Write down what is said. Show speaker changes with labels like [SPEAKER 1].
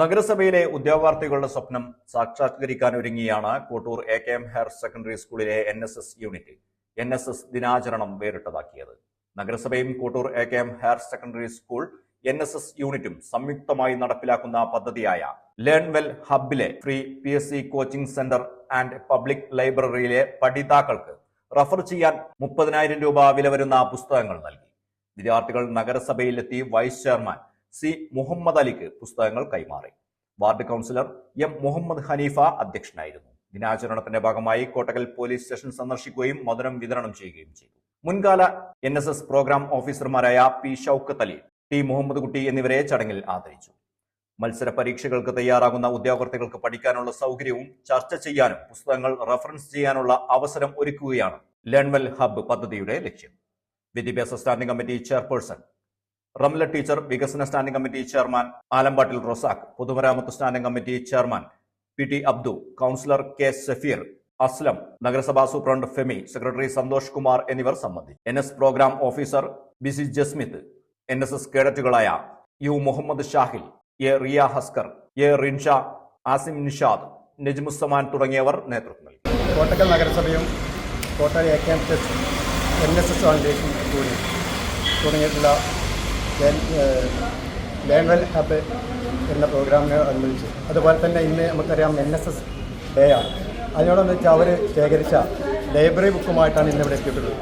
[SPEAKER 1] നഗരസഭയിലെ ഉദ്യോഗാർത്ഥികളുടെ സ്വപ്നം സാക്ഷാത്കരിക്കാൻ ഒരുങ്ങിയാണ് Kottur A K M higher secondary സ്കൂളിലെ N S S unit N S S ദിനാചരണം വേറിട്ടതാക്കിയത്. നഗരസഭയും Kottur A K M higher secondary school N S S യൂണിറ്റും സംയുക്തമായി നടപ്പിലാക്കുന്ന പദ്ധതിയായ learn well ഹബിലെ free P S C coaching centre and public ലൈബ്രറിയിലെ പഠിതാക്കൾക്ക് refer ചെയ്യാൻ മുപ്പതിനായിരം രൂപ വില വരുന്ന പുസ്തകങ്ങൾ നൽകി. വിദ്യാർത്ഥികൾ നഗരസഭയിലെത്തി വൈസ് ചെയർമാൻ സി മുഹമ്മദ് അലിക്ക് പുസ്തകങ്ങൾ കൈമാറി. Ward councillor M Muhammad Haneefa അധ്യക്ഷനായിരുന്നു. ദിനാചരണത്തിന്റെ ഭാഗമായി കോട്ടകൽ പോലീസ് സ്റ്റേഷൻ സന്ദർശിക്കുകയും മധുരം വിതരണം ചെയ്യുകയും ചെയ്തു. മുൻകാല എൻ എസ് എസ് പ്രോഗ്രാം ഓഫീസർമാരായ പി ഷൌക്കത്ത് അലി ടി മുഹമ്മദ് കുട്ടി എന്നിവരെ ചടങ്ങിൽ ആദരിച്ചു. മത്സര പരീക്ഷകൾക്ക് തയ്യാറാകുന്ന ഉദ്യോഗാർത്ഥികൾക്ക് പഠിക്കാനുള്ള സൗകര്യവും ചർച്ച ചെയ്യാനും പുസ്തകങ്ങൾ റഫറൻസ് ചെയ്യാനുള്ള അവസരം ഒരുക്കുകയാണ് ലേൺവെൽ ഹബ്ബ് പദ്ധതിയുടെ ലക്ഷ്യം. വിദ്യാഭ്യാസ standing committee chairperson Ramla teacher വികസന സ്റ്റാൻഡിംഗ് കമ്മിറ്റി ചെയർമാൻ ആലമ്പാട്ടിൽ റൊസാഖ് പൊതുമരാമത്ത് standing committee chairman P T Abdu councillor K Safeer Aslam നഗരസഭാ സൂപ്രണ്ട് ഫെമി സെക്രട്ടറി സന്തോഷ് കുമാർ എന്നിവർ സംബന്ധിച്ചു. N S programme officer B C Jasmith N S S കേഡറ്റുകളായ U Muhammad Shahil A Riya Haskar A Rinsha Asim Nishad Najmuzaman തുടങ്ങിയവർ നേതൃത്വം നൽകി.
[SPEAKER 2] കോട്ടക്കൽ നഗരസഭയും Kottayam N S S foundation കൂടി തുടങ്ങിയിട്ടുള്ള ലേൺവെൽ ഹബ് എന്ന പ്രോഗ്രാമിനെ അനുബന്ധിച്ച് അതുപോലെ തന്നെ ഇന്ന് നമുക്കറിയാം എൻ എസ് എസ് ഡേ ആണ്. അതിനോടൊന്നിച്ച് അവർ ശേഖരിച്ച ലൈബ്രറി ബുക്കുമായിട്ടാണ് ഇന്നിവിടെ എത്തിയിട്ടുള്ളത്.